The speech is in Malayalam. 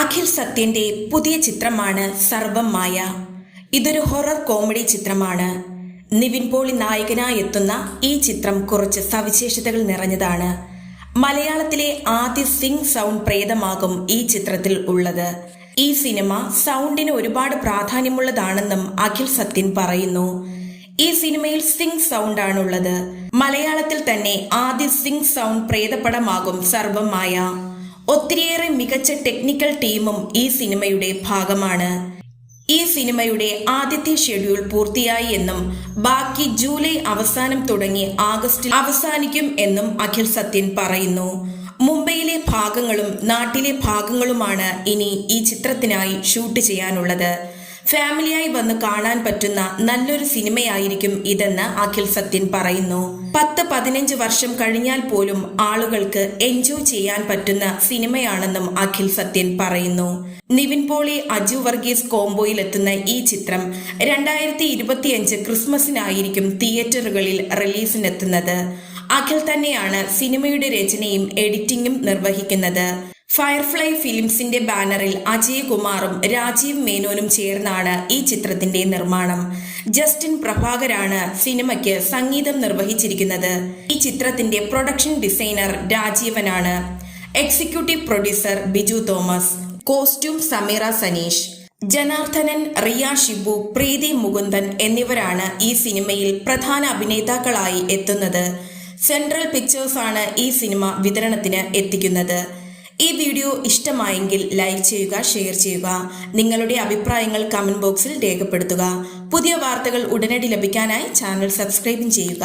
അഖിൽ സത്യന്റെ പുതിയ ചിത്രമാണ് സർവം മായ ഇതൊരു ഹൊറർ കോമഡി ചിത്രമാണ്. നിവിൻ പോളി നായകനായി എത്തുന്ന ഈ ചിത്രം കുറച്ച് സവിശേഷതകൾ നിറഞ്ഞതാണ്. മലയാളത്തിലെ ആദ്യ സിംഗ് സൗണ്ട് പ്രേതമാകും ഈ ചിത്രത്തിൽ ഉള്ളത്. ഈ സിനിമ സൗണ്ടിന് ഒരുപാട് പ്രാധാന്യമുള്ളതാണെന്നും അഖിൽ സത്യൻ പറയുന്നു. ഈ സിനിമയിൽ സിംഗ് സൗണ്ട് ആണുള്ളത് മലയാളത്തിൽ തന്നെ ആദ്യ സിംഗ് സൗണ്ട് പ്രേതപടമാകും സർവമായ ഒത്തിരിയേറെ മികച്ച ടെക്നിക്കൽ ടീമും ഈ സിനിമയുടെ ഭാഗമാണ്. ഈ സിനിമയുടെ ആദ്യത്തെ ഷെഡ്യൂൾ പൂർത്തിയായി എന്നും ബാക്കി ജൂലൈ അവസാനം തുടങ്ങി ആഗസ്റ്റിൽ അവസാനിക്കും എന്നും അഖിൽ സത്യൻ പറയുന്നു. മുംബൈയിലെ ഭാഗങ്ങളും നാട്ടിലെ ഭാഗങ്ങളുമാണ് ഇനി ഈ ചിത്രത്തിനായി ഷൂട്ട് ചെയ്യാനുള്ളത്. ഫാമിലിയായി വന്ന് കാണാൻ പറ്റുന്ന നല്ലൊരു സിനിമയായിരിക്കും ഇതെന്ന് അഖിൽ സത്യൻ പറയുന്നു. പത്ത് പതിനഞ്ച് വർഷം കഴിഞ്ഞാൽ പോലും ആളുകൾക്ക് എൻജോയ് ചെയ്യാൻ പറ്റുന്ന സിനിമയാണെന്നും അഖിൽ സത്യൻ പറയുന്നു. നിവിൻ പോളി അജു വർഗീസ് കോംബോയിലെത്തുന്ന ഈ ചിത്രം രണ്ടായിരത്തി ഇരുപത്തിയഞ്ച് ക്രിസ്മസിനായിരിക്കും തിയേറ്ററുകളിൽ റിലീസിനെത്തുന്നത്. അഖിൽ തന്നെയാണ് സിനിമയുടെ രചനയും എഡിറ്റിംഗും നിർവഹിക്കുന്നത്. ഫയർഫ്ലൈ ഫിലിംസിന്റെ ബാനറിൽ അജയകുമാറും രാജീവ് മേനോനും ചേർന്നാണ് ഈ ചിത്രത്തിന്റെ നിർമ്മാണം. ജസ്റ്റിൻ പ്രഭാകരാണ് സിനിമയ്ക്ക് സംഗീതം നിർവഹിച്ചിരിക്കുന്നത്. ഈ ചിത്രത്തിന്റെ production designer രാജീവനാണ്. Executive producer Biju Thomas. Costume Sameera Saneesh. Janardhanan Riya Shibu Preethi Mukundan എന്നിവരാണ് ഈ സിനിമയിൽ പ്രധാന അഭിനേതാക്കളായി എത്തുന്നത്. സെൻട്രൽ പിക്ചേഴ്സ് ആണ് ഈ സിനിമ വിതരണത്തിന് എത്തിക്കുന്നത്. ഈ വീഡിയോ ഇഷ്ടമായെങ്കിൽ ലൈക്ക് ചെയ്യുക ഷെയർ ചെയ്യുക. നിങ്ങളുടെ അഭിപ്രായങ്ങൾ കമന്റ് ബോക്സിൽ രേഖപ്പെടുത്തുക. പുതിയ വാർത്തകൾ ഉടനടി ലഭിക്കാനായി ചാനൽ സബ്സ്ക്രൈബും ചെയ്യുക.